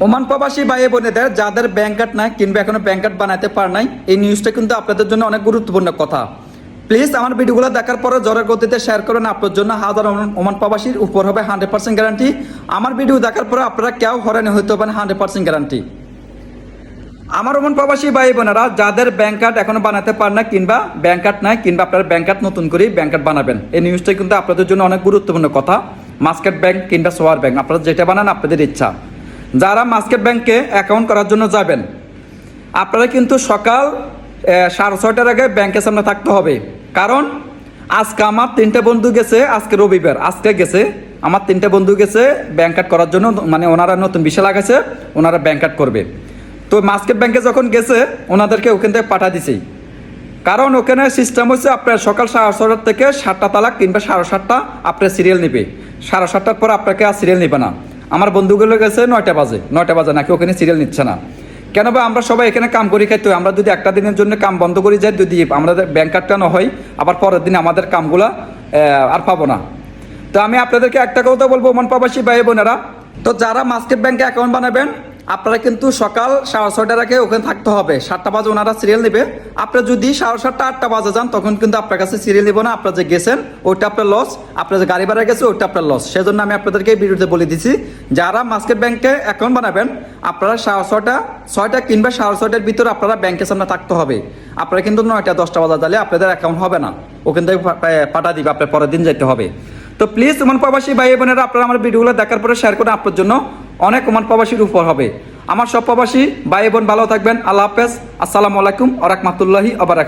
Oman প্রবাসী ভাই বোনেদের যাদের ব্যাংক কার্ড নাই কিংবা এখনও ব্যাংক কার্ড বানাতে পার নাই, এই নিউজটা কিন্তু আপনাদের জন্য অনেক গুরুত্বপূর্ণ কথা। প্লিজ আমার ভিডিওগুলো দেখার পরে জ্বরের গতিতে শেয়ার করুন। আপনার জন্য হাজার ওমান- প্রবাসীর উপর হবে হান্ড্রেড পার্সেন্ট গ্যারান্টি আমার ভিডিও দেখার পরে আপনারা কেউ হরানি হইতে পারেন হান্ড্রেড পার্সেন্ট গ্যারান্টি আমার ওমান প্রবাসী ভাই বোনেরা যাদের ব্যাংক কার্ড এখনও বানাতে পার না কিংবা ব্যাংক কার্ড নাই, কিংবা আপনারা ব্যাংক কার্ড নতুন করে ব্যাংক কার্ড বানাবেন, এই নিউজটা কিন্তু আপনাদের জন্য অনেক গুরুত্বপূর্ণ কথা। মাস্কেট ব্যাংক কিংবা সোয়ার ব্যাংক আপনারা যেটা বানান আপনাদের ইচ্ছা। যারা মাস্কেট ব্যাংকে অ্যাকাউন্ট করার জন্য যাবেন, আপনারা কিন্তু সকাল সাড়ে ছয়টার আগে ব্যাংকের সামনে থাকতে হবে। কারণ আজকে আমার তিনটে বন্ধু গেছে, আজকে রবিবার। আজকে গেছে, আমার তিনটে বন্ধু গেছে ব্যাংক কার্ড করার জন্য মানে ওনারা নতুন বিষয় লাগাছে ওনারা ব্যাংক কার্ড করবে। তো মার্কেট ব্যাংকে যখন গেছে, ওনাদেরকে ওখান থেকে পাঠা দিছি। কারণ ওখানে সিস্টেম হচ্ছে আপনার সকাল সাড়ে ছটার থেকে সাতটা তালাক কিংবা সাড়ে সাতটা, আপনার সিরিয়াল নিবে। সাড়ে সাতটার পর আপনাকে আর সিরিয়াল নিবে না। আমার বন্ধুগুলো গেছে নয়টা বাজে নয়টা বাজে নাকি ওখানে সিরিয়াল নিচ্ছে না। কেন বা আমরা সবাই এখানে কাম করি খাইতে আমরা যদি একটা দিনের জন্য কাম বন্ধ করি, যাই যদি আমাদের ব্যাংক কার্ডটা না হয়, আবার পরের দিন আমাদের কামগুলা আর পাবো না। তো আমি আপনাদেরকে একটা কথা বলব মন পাবাসী ভাই বোনেরা। তো যারা মাস্কেট ব্যাংকে অ্যাকাউন্ট বানাবেন আপনারা কিন্তু সকাল সাড়ে ছয়টার আগে ওখানে থাকতে হবে। সাতটা বাজে ওনারা সিরিয়াল নেবে। আপনি যদি সাড়ে সাতটা, আটটা বাজে যান, তখন কিন্তু আপনার কাছে সিরিয়াল নেব না। আপনার যে গেছেন, ওইটা আপনার লস আপনার যে গাড়ি ভাড়া গেছে, ওইটা আপনার লস সেজন্য আমি আপনাদেরকে ভিডিওতে বলে দিচ্ছি যারা মার্কেট ব্যাংকে অ্যাকাউন্ট বানাবেন, আপনারা সাড়ে ছয়টা ছয়টা কিংবা সাড়ে ছয়টার ভিতরে আপনারা ব্যাংকের সামনে থাকতে হবে। আপনারা কিন্তু নয়টা, দশটা বাজে তাহলে আপনাদের অ্যাকাউন্ট হবে না। ওখান থেকে পাঠা দিবে, আপনার পরের দিন যেতে হবে। তো প্লিজ ওমান প্রবাসী ভাই বোনেরা আপনারা আমার ভিডিওগুলো দেখার পরে শেয়ার করে আপনার জন্য অনেক ওমান প্রবাসীর উপর হবে। আমার সব প্রবাসী, ভাই বোন ভালো থাকবেন। আল্লাহ হাফেজ। আসসালামু আলাইকুম আরাকমাতুল্লাহি আবার